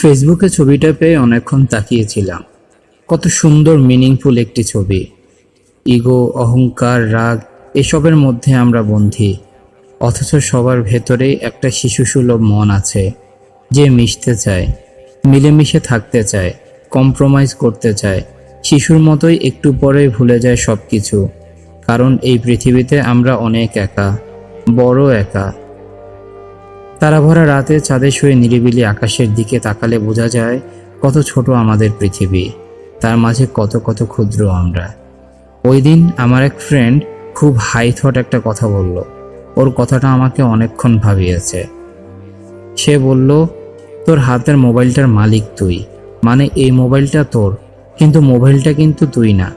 ফেসবুকে ছবিটা পেয়ে অনেকক্ষণ তাকিয়েছিলাম। কত সুন্দর মিনিংফুল একটি ছবি। ইগো, অহংকার, রাগ, এসবের মধ্যে আমরা বন্ধি। অথচ সবার ভেতরেই একটা শিশুসুলভ মন আছে, যে মিশতে চায়, মিলেমিশে থাকতে চায় কম্প্রোমাইজ করতে চায়। শিশুর মতোই একটু পরেই ভুলে যায় সব কিছু কারণ এই পৃথিবীতে আমরা অনেক একা, বড় একা। তারা ভরা রাতে চাঁদে শুয়ে নিরিবিলি আকাশের দিকে তাকালে বোঝা যায় কত ছোট আমাদের পৃথিবী। তার মাঝে কত কত ক্ষুদ্র আমরা। ওই দিন আমার এক ফ্রেন্ড খুব হাই থট একটা কথা বলল। ওর কথাটা আমাকে অনেকক্ষণ ভাবিয়েছে। সে বলল, তোর হাতের মোবাইলটার মালিক তুই। মানে এই মোবাইলটা তোর, কিন্তু মোবাইলটা কিন্তু তুই না।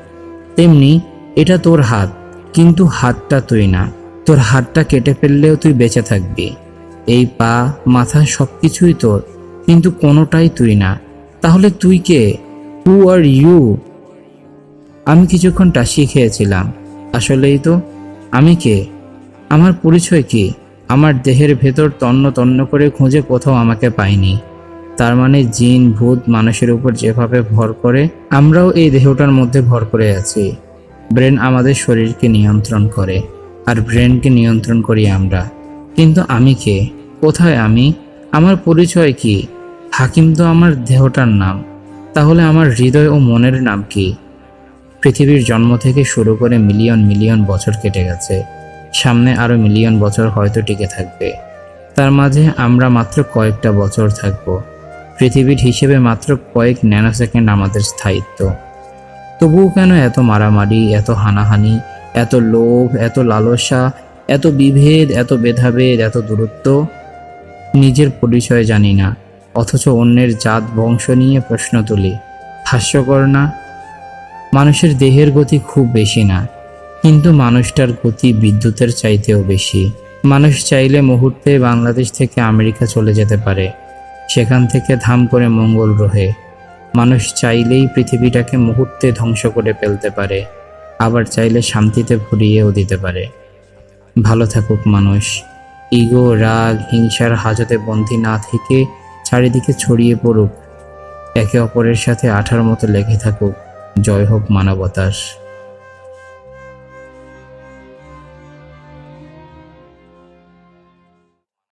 তেমনি এটা তোর হাত, কিন্তু হাতটা তুই না। তোর হাতটা কেটে ফেললেও তুই বেঁচে থাকবি। এই পা, মাথা সব কিছুই তোর, কিন্তু কোনোটাই তুই না। তাহলে তুই কে? হু আর ইউ আমি কিছুক্ষণ টাসিয়ে খেয়েছিলাম। আসলেই তো, আমি কে? আমার পরিচয় কি? আমার দেহের ভেতর তন্ন তন্ন করে খুঁজে কোথাও আমাকে পাইনি। তার মানে জিন, ভূত, মানুষের উপর যেভাবে ভর করে, আমরাও এই দেহটার মধ্যে ভর করে আছি। ব্রেন আমাদের শরীরকে নিয়ন্ত্রণ করে, আর ব্রেনকে নিয়ন্ত্রণ করি আমরা। কিন্তু আমি কে? কোথায় আমি? আমার পরিচয় কি? হাকিম তো আমার দেহটার নাম। তাহলে আমার হৃদয় ও মনের নাম কি? পৃথিবীর জন্ম থেকে শুরু করে মিলিয়ন মিলিয়ন বছর কেটে গেছে। সামনে আরও মিলিয়ন বছর হয়তো টিকে থাকবে। তার মাঝে আমরা মাত্র কয়েকটা বছর থাকব। পৃথিবীর হিসেবে মাত্র কয়েক ন্যানো সেকেন্ড আমাদের স্থায়িত্ব। তবুও কেন এত মারামারি, এত হানাহানি, এত লোভ, এত লালসা এত বিভেদ, এত ভেদাভেদ, এত দূরত্ব নিজের পরিচয় জানি না, অথচ অন্যের জাত বংশ নিয়ে প্রশ্ন তুলি। হাস্যকর না? মানুষের দেহের গতি খুব বেশি না, কিন্তু মানুষটার গতি বিদ্যুতের চাইতেও বেশি। মানুষ চাইলে মুহূর্তে বাংলাদেশ থেকে আমেরিকা চলে যেতে পারে, সেখান থেকে ধাম করে মঙ্গল গ্রহে। মানুষ চাইলেই পৃথিবীটাকে মুহূর্তে ধ্বংস করে ফেলতে পারে, আবার চাইলে শান্তিতে ভরিয়েও দিতে পারে। ভালো থাকুক মানুষ। ইগো, রাগ, হিংসার হাজতে বন্দী না থেকে চারিদিকে ছড়িয়ে পড়ুক। একে অপরের সাথে আঠার মতো লেগে থাকুক। জয় হোক মানবতার।